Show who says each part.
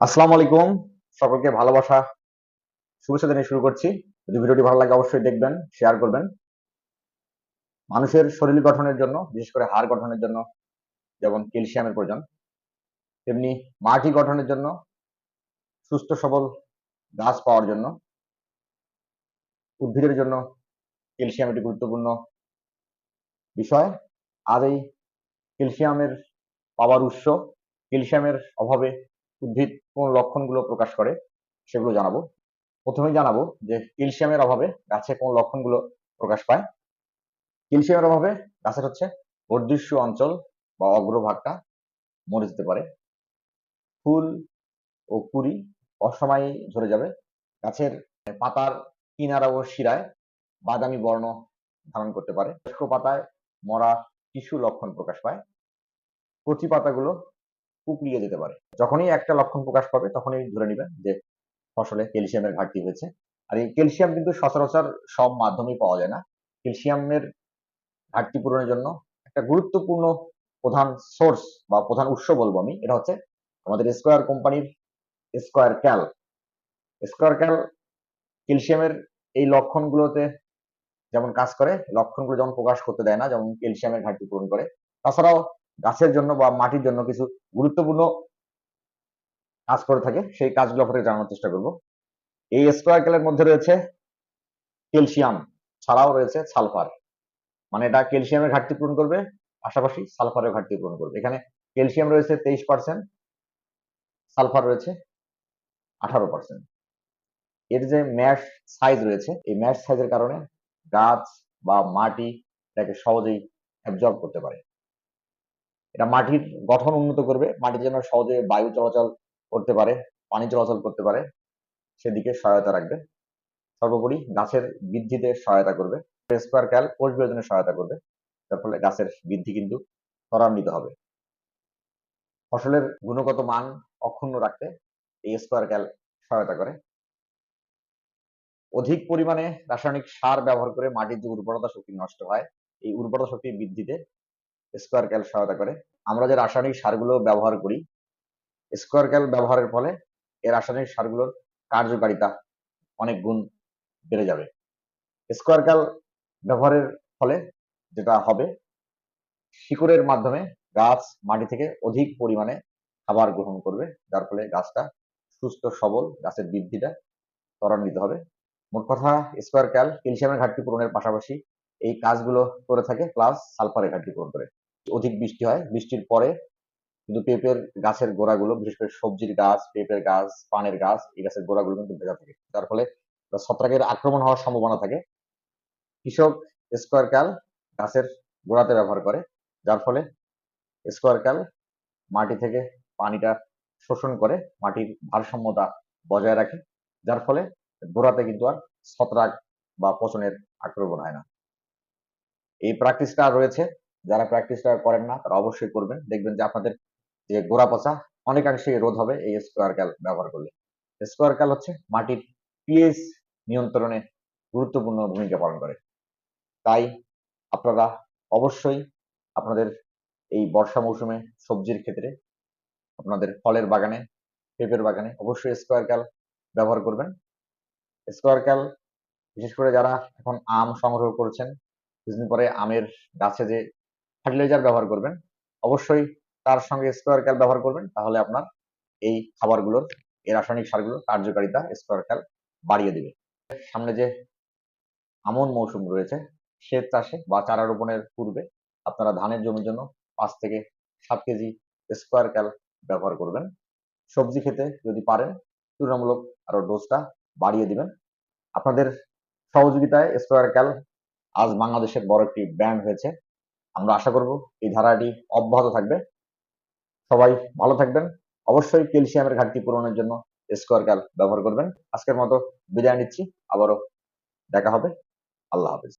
Speaker 1: আসসালামু আলাইকুম। সকলকে ভালোবাসা, শুভেচ্ছা জানিয়ে শুরু করছি। যদি ভিডিওটি ভালো লাগে অবশ্যই দেখবেন শেয়ার করবেন। মানুষের শরীর গঠনের জন্য, বিশেষ করে হাড় গঠনের জন্য, যেমন ক্যালসিয়ামের প্রয়োজন, তেমনি মাটি গঠনের জন্য, সুস্থ সবল গাছ পাওয়ার জন্য, উদ্ভিদের জন্য ক্যালসিয়াম একটি গুরুত্বপূর্ণ বিষয়। আর এই ক্যালসিয়ামের পাওয়ার উৎস, ক্যালসিয়ামের অভাবে উদ্ভিদ কোন লক্ষণগুলো প্রকাশ করে, সেগুলো জানাব। প্রথমে জানাব যে ক্যালসিয়ামের অভাবে গাছে কোন লক্ষণগুলো প্রকাশ পায়। ক্যালসিয়ামের অভাবে গাছের হচ্ছে বর্ধিষ্য অঞ্চল বা অগ্রভাগটা মরে যেতে পারে। ফুল ও কুড়ি অসময়ে ঝরে যাবে। গাছের পাতার কিনারা ও শিরায় বাদামি বর্ণ ধারণ করতে পারে। পাতায় মরা টিস্যু লক্ষণ প্রকাশ পায়। কচি পাতাগুলো কুকড়িয়ে যেতে পারে। যখনই একটা লক্ষণ প্রকাশ পাবে, তখনই ধরে নেবেন যে ফসলে ক্যালসিয়ামের ঘাটতি হয়েছে। আর এই ক্যালসিয়াম কিন্তু সচরাচর সব মাধ্যমেই পাওয়া যায় না। ক্যালসিয়ামের ঘাটতি পূরণের জন্য একটা গুরুত্বপূর্ণ প্রধান সোর্স বা প্রধান উৎস বলব আমি, এটা হচ্ছে আমাদের স্কোয়ার কোম্পানির স্কোয়ার ক্যাল। স্কোয়ার ক্যাল ক্যালসিয়ামের এই লক্ষণগুলোতে যেমন কাজ করে, লক্ষণগুলো যেমন প্রকাশ করতে দেয় না, যেমন ক্যালসিয়ামের ঘাটতি পূরণ করে। তাছাড়াও গাছের জন্য বা মাটির জন্য কিছু গুরুত্বপূর্ণ কাজ করে থাকে, সেই কাজগুলো আপনাদের জানানোর চেষ্টা করব। এই স্কোয়ার মধ্যে রয়েছে ক্যালসিয়াম ছাড়াও রয়েছে সালফার মানে এটা ক্যালসিয়ামের ঘাটতি পূরণ করবে, পাশাপাশি সালফারের ঘাটতি পূরণ করবে। এখানে ক্যালসিয়াম রয়েছে তেইশ পার্সেন্ট সালফার রয়েছে আঠারো পার্সেন্ট এর যে ম্যাশ সাইজ রয়েছে, এই ম্যাশ সাইজের কারণে গাছ বা মাটি এটাকে সহজেই অ্যাবজর্ব করতে পারে। এটা মাটির গঠন উন্নত করবে মাটির যেন সহজে বায়ু চলাচল করতে পারে, পানি চলাচল করতে পারে, সেদিকে সহায়তা রাখবে। সর্বোপরি গাছের বৃদ্ধিতে সহায়তা করবে স্কোয়ার ক্যাল কোষ বিভাজনে সহায়তা করবে, যার ফলে গাছের বৃদ্ধি কিন্তু ত্বরান্বিত হবে। ফসলের গুণগত মান অক্ষুণ্ণ রাখতে এই স্কোয়ার ক্যাল সহায়তা করে। অধিক পরিমাণে রাসায়নিক সার ব্যবহার করে মাটির যে উর্বরতা শক্তি নষ্ট হয়, এই উর্বরতা শক্তি বৃদ্ধিতে স্কোয়ার ক্যাল সহায়তা করে। আমরা যে রাসায়নিক সারগুলো ব্যবহার করি স্কোয়ার ক্যাল ব্যবহারের ফলে এই রাসায়নিক সারগুলোর কার্যকারিতা অনেক গুণ বেড়ে যাবে। স্কোয়ার ক্যাল ব্যবহারের ফলে যেটা হবে, শিকড়ের মাধ্যমে গাছ মাটি থেকে অধিক পরিমাণে খাবার গ্রহণ করবে, যার ফলে গাছটা সুস্থ, সবল, গাছের বৃদ্ধিটা ত্বরান্বিত হবে। মোট কথা স্কোয়ার ক্যাল ক্যালসিয়ামের ঘাটতি পূরণের পাশাপাশি এই কাজগুলো করে থাকে প্লাস সালফারের ঘাটতি পূরণ করে। অধিক বৃষ্টি হয়। বৃষ্টির পরে কিন্তু পেঁপের গাছের গোড়াগুলো, বিশেষ করে সবজির গাছ, পেঁপের গাছ, পানের গাছ, এই গাছের গোড়াগুলো কিন্তু ভেজা থাকে। যার ফলে ছত্রাকের আক্রমণ হওয়ার সম্ভাবনা থাকে। কৃষক স্কোয়ার ক্যাল গাছের গোড়াতে ব্যবহার করে, যার ফলে স্কোয়ার ক্যাল মাটি থেকে পানিটা শোষণ করে মাটির ভারসাম্যতা বজায় রাখে, যার ফলে গোড়াতে কিন্তু আর ছত্রাক বা পচনের আক্রমণ হয় না। এই প্র্যাকটিসটা রয়েছে। যারা প্র্যাকটিসটা করেন না, তারা অবশ্যই করবেন। দেখবেন যে আপনাদের যে গোড়া পচা অনেকাংশে রোধ হবে এই স্কোয়ার ক্যাল ব্যবহার করলে। স্কোয়ার ক্যাল হচ্ছে মাটির পিএইচ নিয়ন্ত্রণে গুরুত্বপূর্ণ ভূমিকা পালন করে। তাই আপনারা অবশ্যই আপনাদের এই বর্ষা মৌসুমে সবজির ক্ষেত্রে, আপনাদের ফলের বাগানে, পেঁপের বাগানে অবশ্যই স্কোয়ার ক্যাল ব্যবহার করবেন। স্কোয়ার ক্যাল বিশেষ করে যারা এখন আম সংগ্রহ করছেন, কিছুদিন পরে আমের গাছে যে ফার্টিলাইজার ব্যবহার করবেন। অবশ্যই তার সঙ্গে স্কোয়ার ক্যাল ব্যবহার করবেন, তাহলে আপনার এই খাবারগুলোর, এই রাসায়নিক সারগুলোর কার্যকারিতা স্কোয়ার ক্যাল বাড়িয়ে দিবে। সামনে যে আমন মৌসুম রয়েছে সেচ চাষে বা চারা রোপণের পূর্বে আপনারা ধানের জমির জন্য পাঁচ থেকে সাত কেজি স্কোয়ার ক্যাল ব্যবহার করবেন। সবজি খেতে যদি পারেন, তুলনামূলক আরও ডোজটা বাড়িয়ে দিবেন। আপনাদের সহযোগিতায় স্কোয়ার ক্যাল আজ বাংলাদেশের বড় একটি ব্র্যান্ড হয়েছে আমরা আশা করব এই ধারাটি অব্যাহত থাকবে। সবাই ভালো থাকবেন। অবশ্যই ক্যালসিয়ামের ঘাটতি পূরণের জন্য স্কোয়ার ক্যাল ব্যবহার করবেন। আজকের মতো বিদায় নিচ্ছি। আবারও দেখা হবে। আল্লাহ হাফিজ।